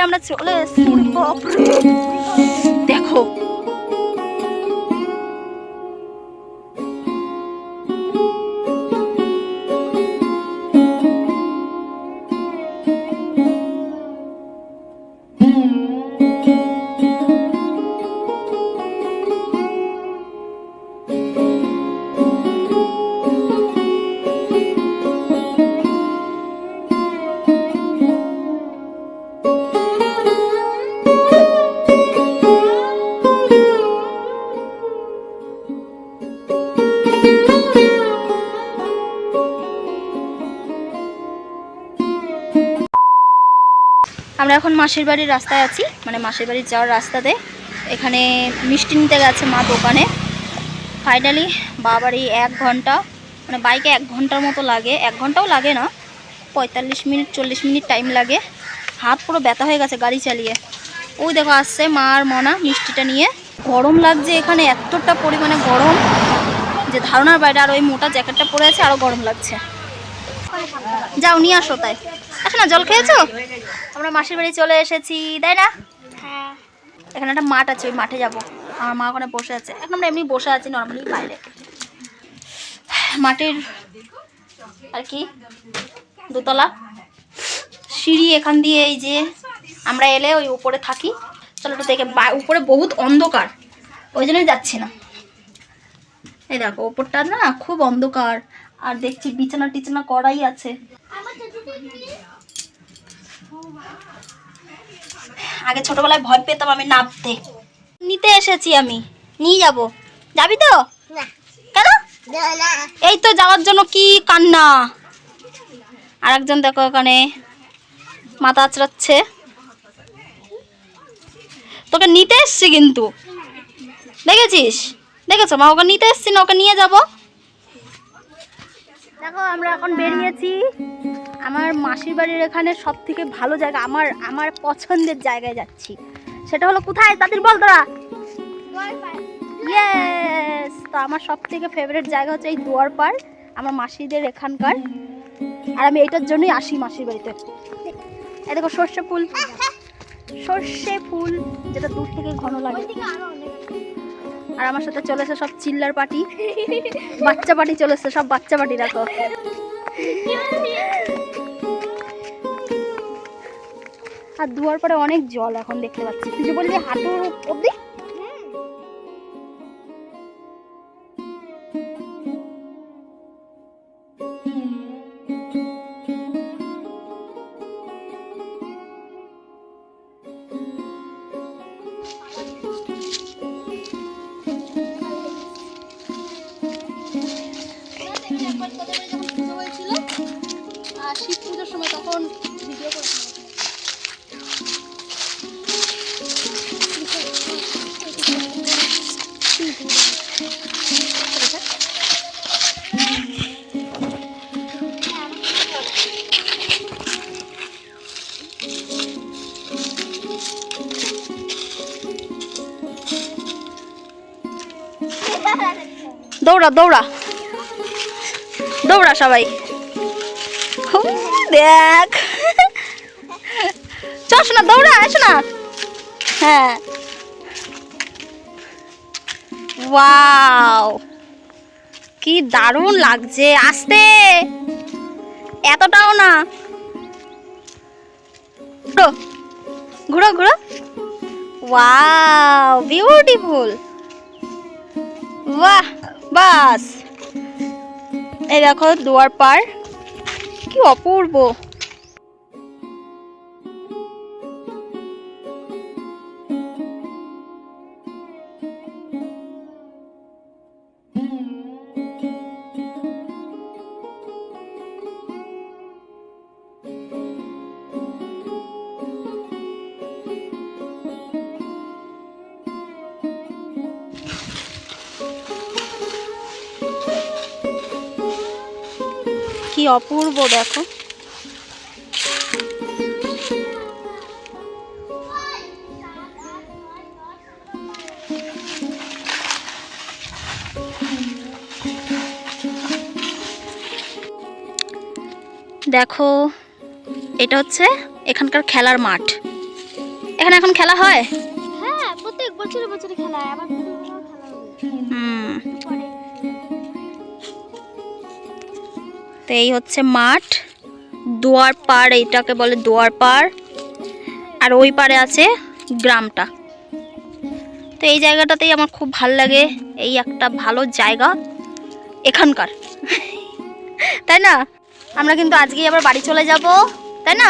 আমরা চলে এসেছি দেখো আমরা এখন মাসির বাড়ির রাস্তায় আছি মানে মাসির বাড়ির যাওয়ার রাস্তাতে। এখানে মিষ্টি নিতে গেছে মা দোকানে। ফাইনালি বাবারই এক ঘণ্টা মানে বাইকে এক ঘণ্টার মতো লাগে। এক ঘন্টাও লাগে না, পঁয়তাল্লিশ মিনিট, চল্লিশ মিনিট টাইম লাগে। হাত পুরো ব্যথা হয়ে গেছে গাড়ি চালিয়ে। ওই দেখো, আসছে মা আর মনা মিষ্টিটা নিয়ে। গরম লাগছে এখানে, এতটা পরিমাণে গরম যে ধারণার বাইরে আর ওই মোটা জ্যাকেটটা পরে আছে আরও গরম লাগছে। যাও, নিয়ে আসো তাই। আসো না জল খেয়েছো? আমরা মাসির বাড়ি চলে এসেছি তাই না? এখানে একটা মাঠ আছে ওই মাঠে যাব। আমার মা ওখানে বসে আছে। এখন আমরা এমনি বসে আছি নর্মালি বাইরে। মাটির আর কি? দোতলা। সিঁড়ি এখান দিয়ে এই যে আমরা এলে ওই উপরে থাকি। চলো একটু দেখে উপরে বহুত অন্ধকার। ওই জন্যই যাচ্ছি না। এই দেখো ওপরটা না খুব অন্ধকার। আর দেখছি বিছানা টিছানা করাই আছে। আগে ছোটবেলায় ভয় পেতাম আমি নামতে নিতে এসেছি আমি। নিয়ে যাব। যাবি তো? কেন? এই তো যাওয়ার জন্য কি কান্না। আর একজন দেখো ওখানে মাথা আচড়াচ্ছে তোকে নিতে এসছি কিন্তু। দেখেছিস? দেখেছ? মা ওকে নিতে এসছি না ওকে নিয়ে যাব? দেখো, আমরা এখন বেরিয়েছি। আমার মাসির বাড়ির এখানে সব থেকে ভালো জায়গা, আমার আমার পছন্দের জায়গায় যাচ্ছি। সেটা হলো কোথায়? তাদের বল তোরা। ইয়েস তো আমার সব থেকে ফেভারিট জায়গা হচ্ছে এই দুয়ার পার আমার মাসিদের এখানকার। আর আমি এইটার জন্যই আসি মাসির বাড়িতে। এই দেখো, সর্ষে ফুল। সর্ষে ফুল, যেটা দূর থেকে ঘন লাগে। আর আমার সাথে চলেছে সব চিল্লার পার্টি। বাচ্চা পার্টি চলেছে সব বাচ্চা পার্টি, দেখো। আর দুয়ার পরে অনেক জল এখন দেখতে পাচ্ছি। তুই যে বললি হাঁটুর অব্দি দৌড়া দৌড়া। দৌড়া সবাই। দেখ। চল শোনা দৌড়া আসো না হ্যাঁ। ওয়াও কি দারুণ লাগছে, আসতে। এতটাও না। ঘুরো ঘুরো ওয়াও বিউটিফুল বাহ বাস। এই দেখো দুয়ার পার কি অপূর্ব। কি অপূর্ব দেখো। দেখো এটা হচ্ছে এখানকার খেলার মাঠ। এখানে এখন খেলা হয়? হ্যাঁ প্রত্যেক বছরে বছরে খেলা হয় আবার হুম। তো এই হচ্ছে মাঠ। দুয়ার পাড়, এইটাকে বলে দুয়ার পাড়। আর ওই পাড়ে আছে গ্রামটা। তো এই জায়গাটাতেই আমার খুব ভালো লাগে। এই একটা ভালো জায়গা এখানকার। তাই না? আমরা কিন্তু আজকেই আবার বাড়ি চলে যাব। তাই না?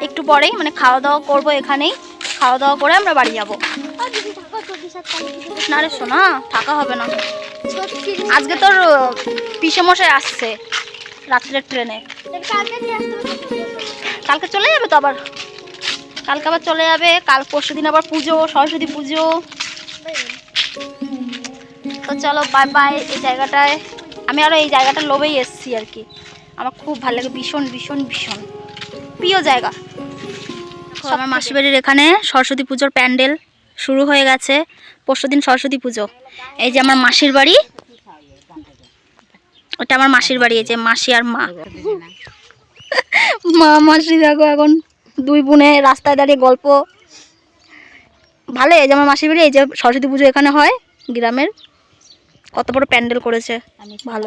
একটু পরেই মানে খাওয়া দাওয়া করব এখানেই। খাওয়া দাওয়া করে আমরা বাড়ি যাব। না রে শোনা থাকা হবে না। আজকে তোর পিসে মশাই আসছে। রাত্রের ট্রেনে। কালকে চলে যাবে তো আবার? কালকে আবার চলে যাবে কাল পরশু দিন আবার পুজো সরস্বতী পুজো। তো চলো বাই বাই এই জায়গাটায়। আমি আরও এই জায়গাটা লোভেই এসেছি আর কি। আমার খুব ভালো লাগে ভীষণ ভীষণ ভীষণ। প্রিয় জায়গা। আমার মাসির বাড়ির এখানে সরস্বতী পুজোর প্যান্ডেল শুরু হয়ে গেছে। পরশু দিন সরস্বতী পুজো। এই যে আমার মাসির বাড়ি ওটা আমার মাসির বাড়ি এই যে মাসি আর মা। মা মাসি দেখো এখন দুই বোনে রাস্তায় দাঁড়িয়ে গল্প। ভালো এই যে আমার মাসির বাড়ি এই যে সরস্বতী পুজো এখানে হয় গ্রামের। কত বড় প্যান্ডেল করেছে। ভালো।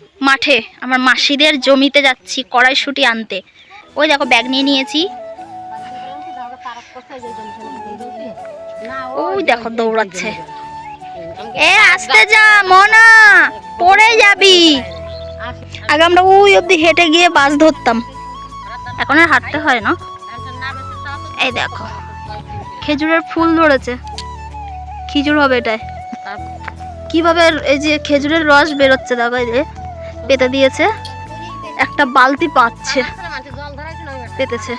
মাঠে আমার মাসিদের জমিতে যাচ্ছি কড়াইশুটি আনতে। ওই দেখো ব্যাগ নিয়ে নিয়েছি। ওই দেখো দৌড়াচ্ছে। এ, আসতে যা, মনা, পড়ে যাবি। আগে আমরা ওই অবধি হেঁটে গিয়ে বাস ধরতাম। এখন আর হাঁটতে হয় না। এই দেখো, খেজুরের ফুল ধরেছে। খিচুর হবে এটায়। কীভাবে এই যে খেজুরের রস বেরোচ্ছে দেখো এই যে। পেতে দিয়েছে। একটা বালতি পাচ্ছে। পেতেছে।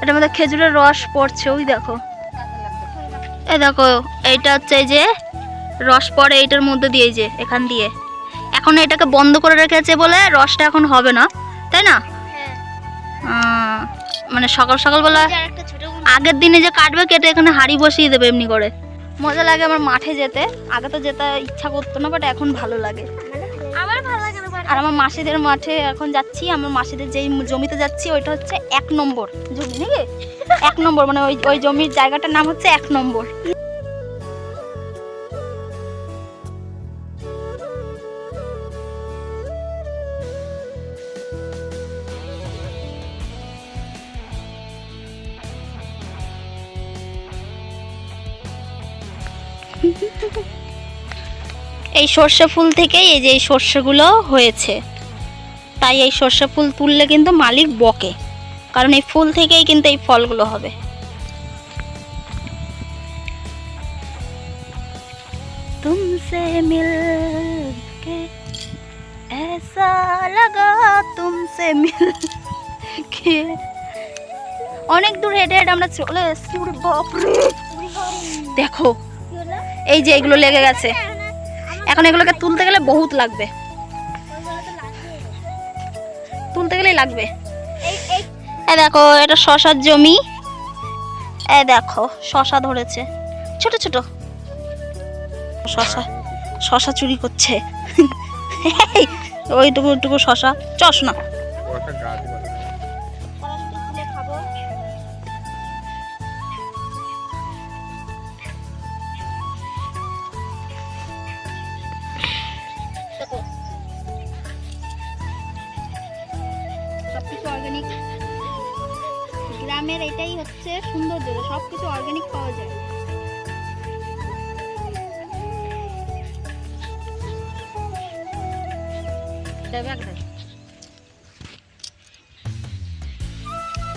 এটার মধ্যে খেজুরের রস পড়ছে ওই দেখো। এ দেখো এইটা হচ্ছে এই যে রস পড়ে এইটার মধ্যে দিয়ে যে এখান দিয়ে। এখন এটাকে বন্ধ করে রেখেছে বলে রসটা এখন হবে না তাই না? মানে সকাল সকালবেলা আগের দিনে যে কাটবে কেটে এখানে হাড়ি বসিয়ে দেবে এমনি করে। মজা লাগে আমার মাঠে যেতে। আগে তো যেতে ইচ্ছা করতো না বাট এখন ভালো লাগে। আর আমার মাসিদের মাঠে এখন যাচ্ছি, আমার মাসিদের যেই জমিতে যাচ্ছি, ওইটা হচ্ছে এক নম্বর জমি নাকি? এক নম্বর মানে ওই ওই জমির জায়গাটার নাম হচ্ছে এক নম্বর। এই সর্ষে ফুল থেকেই এই যে এই সর্ষেগুলো হয়েছে তাই এই সর্ষে ফুল তুললে কিন্তু মালিক বকে কারণ এই ফুল থেকেই কিন্তু এই ফলগুলো হবে तुमसे मिलके ऐसा लगा तुमसे मिलके অনেক দূর হেঁটে হেঁটে আমরা চলে এসেছি ওরে বাপরে দেখো কি হলো? এই যে এগুলো লেগে গেছে এখন এগুলোকে তুলতে গেলে বহুত লাগবে। তুলতে গেলেই লাগবে। এ দেখো, এটা শশার জমি। এ দেখো, শশা ধরেছে। ছোট ছোট। শশা শশা চুরি করছে। ওইটুকু ওইটুকু শশা। চস এটাই হচ্ছে সৌন্দর্য সব কিছু অর্গানিক পাওয়া যায়।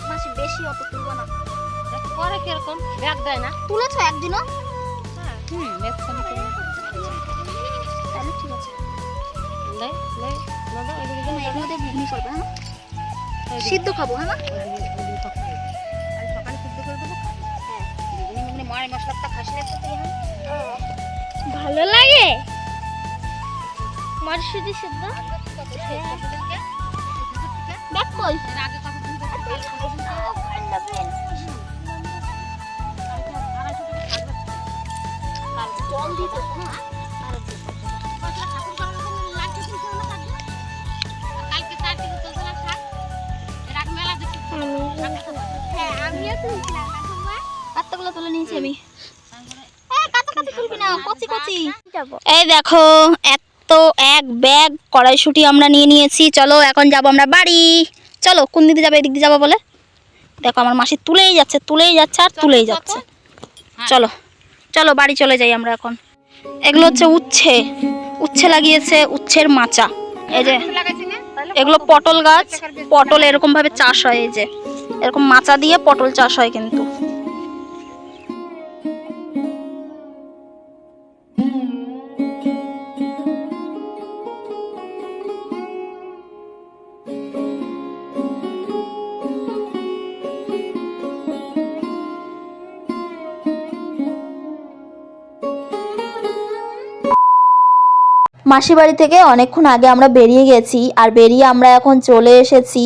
মাসি বেশি অত তুলবো না। পরে কীরকম? ব্যাগ দেয় না? তুলেছো একদিনও? হুম ব্যাগ তাহলে ঠিক আছে। করবে হ্যাঁ সিদ্ধ খাব হ্যাঁ বেগুনি মেগুনি মার মশলাটা খাসি লাগছে ভালো লাগে মটরশুটি সেদ্ধ দেখ কই হ্যাঁ আমিও তুলছিলাম না তোমার পাত্তাগুলো তুলে নিয়েছি আমি। হ্যাঁ এই দেখো এত এক ব্যাগ কড়াইশুটি আমরা নিয়ে নিয়েছি। চলো এখন যাব আমরা বাড়ি। চলো কোন দিকে যাবে এদিক দিয়ে যাব বলে? দেখো আমার মাসি তুলেই যাচ্ছে তুলেই যাচ্ছে আর তুলেই যাচ্ছে। চলো চলো বাড়ি চলে যাই আমরা এখন। এগুলো হচ্ছে উচ্ছে। উচ্ছে লাগিয়েছে উচ্ছের মাচা। এই যে এগুলো পটল। গাছ। পটল এরকম ভাবে চাষ হয় এই যে। এরকম মাচা দিয়ে পটল চাষ হয় কিন্তু। মাসি বাড়ি থেকে অনেকক্ষণ আগে আমরা বেরিয়ে গেছি আর বেরিয়ে আমরা এখন চলে এসেছি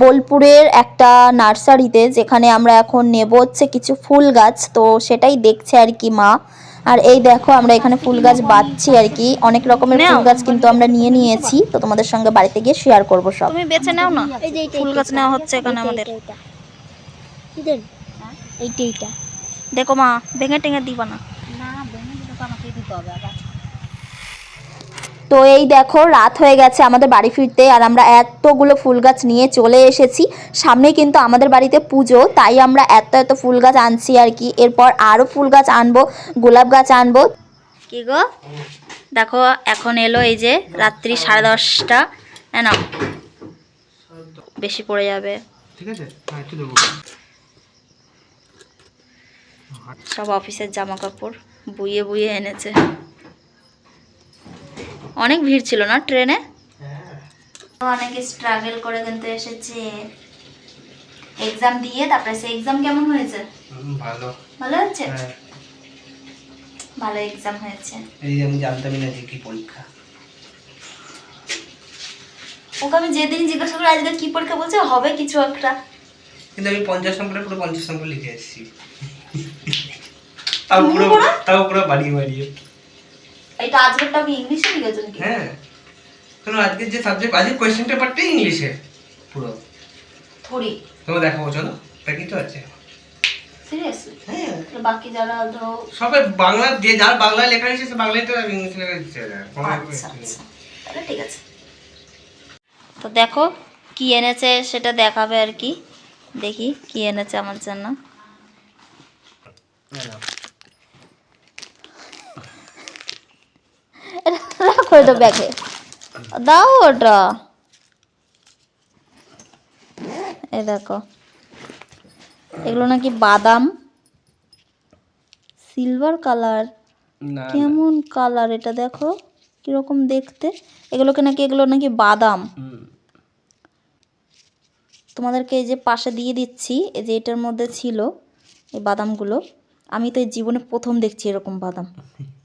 বোলপুরের একটা নার্সারিতে যেখানে আমরা এখন নেব হচ্ছে কিছু ফুল গাছ। তো সেটাই দেখছে আর কি মা। আর এই দেখো আমরা এখানে ফুল গাছ বাঁধছি আর কি। অনেক রকমের ফুল গাছ কিন্তু আমরা নিয়ে নিয়েছি। তো তোমাদের সঙ্গে বাড়িতে গিয়ে শেয়ার করব সব। তুমি বেছে নাও না। এই যে এইটা, ফুল গাছ নেওয়া হচ্ছে এখানে আমাদের। এইটা, এইটা। কি দেন। এইটা এইটা। দেখো মা ভেঙে টেঙে দিবা না। না ভেঙে দিলে তো আমাকে দিতে হবে আবার তো এই দেখো রাত হয়ে গেছে আমাদের বাড়ি ফিরতে আর আমরা এতগুলো ফুল গাছ নিয়ে চলে এসেছি। সামনে কিন্তু আমাদের বাড়িতে পুজো তাই আমরা এত এত ফুল গাছ আনছি আর কি। এরপর আরও ফুল গাছ আনব গোলাপ গাছ আনব। কি গো? দেখো এখন এলো এই যে রাত্রি সাড়ে দশটা। হ্যাঁ না? বেশি পড়ে যাবে। ঠিক আছে? হ্যাঁ সব অফিসের জামা কাপড় বুইয়ে বুইয়ে এনেছে। অনেক ভিড় ছিল না ট্রেনে? অনেক স্ট্রাগল করে কিন্তু এসেছে। এক্সাম দিয়ে তারপরে সে এক্সাম কেমন হয়েছে? ভালো। ভালো হয়েছে? হ্যাঁ। ভালো এক্সাম হয়েছে। এই আমি জানতামই না যে কি পরীক্ষা। ওকে আমি যেদিন জিজ্ঞাসা করি আজকে কি পরীক্ষা বলছে হবে কিছু একটা। কিন্তু আমি পঞ্চাশ নম্বরে পুরো পঞ্চাশ নম্বর লিখে এসেছি। তাও পুরো তাও পুরো বাড়িয়ে বাড়িয়ে। এটা আজকেরটা আমি ইংলিশে লিখেছেন কি হ্যাঁ। কেন আজকের যে সাবজেক্ট আজকের কোয়েশ্চেন পেপারটাই ইংলিশে পুরো। থরি তোমার দেখাবো চলো। তো আছে। সিরিয়াসলি হ্যাঁ। বাকি যারা ধরো সবাই বাংলা যে যার বাংলায় লেখা সে বাংলায় তো ইংলিশে লেখা দিচ্ছে আচ্ছা আচ্ছা। ঠিক আছে। তো দেখো কি এনেছে সেটা দেখাবে আর কি। দেখি কি এনেছে আমার জন্য। রাখো এটা ব্যাগে দাও ওটা এই দেখো এগুলো নাকি বাদাম সিলভার কালার কেমন কালার এটা দেখো কীরকম দেখতে এগুলোকে নাকি এগুলো নাকি বাদাম তোমাদেরকে এই যে পাশে দিয়ে দিচ্ছি এই যে এটার মধ্যে ছিল এই বাদামগুলো। আমি তো এই জীবনে প্রথম দেখছি এরকম বাদাম।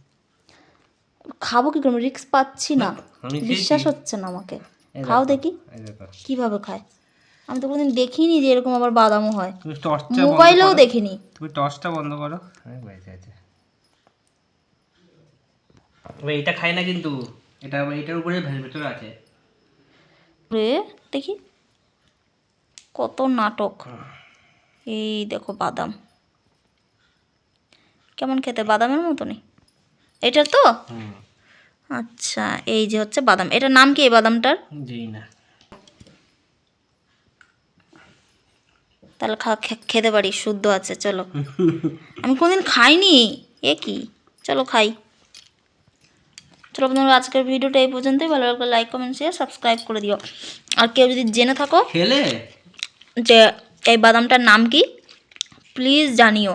খাব কি করে রিক্স পাচ্ছি না। বিশ্বাস হচ্ছে না আমাকে। খাও দেখি কীভাবে খায়? আমি তো কোনোদিন দেখিনি যে এরকম আবার বাদামও হয়। মোবাইলেও দেখিনি। তুমি টর্চটা বন্ধ করো। তবে এটা খাই না কিন্তু। এটা এটার উপরে ভেতরে আছে। রে দেখি। কত নাটক। এই দেখো বাদাম। কেমন খেতে? বাদামের মতনই? এটা তো? আচ্ছা এই যে হচ্ছে বাদাম। এটার নাম কি এই বাদামটার? তাহলে খা খেতে পারি শুদ্ধ আছে চলো। আমি কোনদিন খাইনি। এ কি? চলো খাই। চলো বন্ধুরা আজকের ভিডিওটা এই পর্যন্তই। ভালো লাগলে লাইক কমেন্ট শেয়ার সাবস্ক্রাইব করে দিও। আর কেউ যদি জেনে থাকো খেলে? যে এই বাদামটার নাম কি প্লিজ জানিও।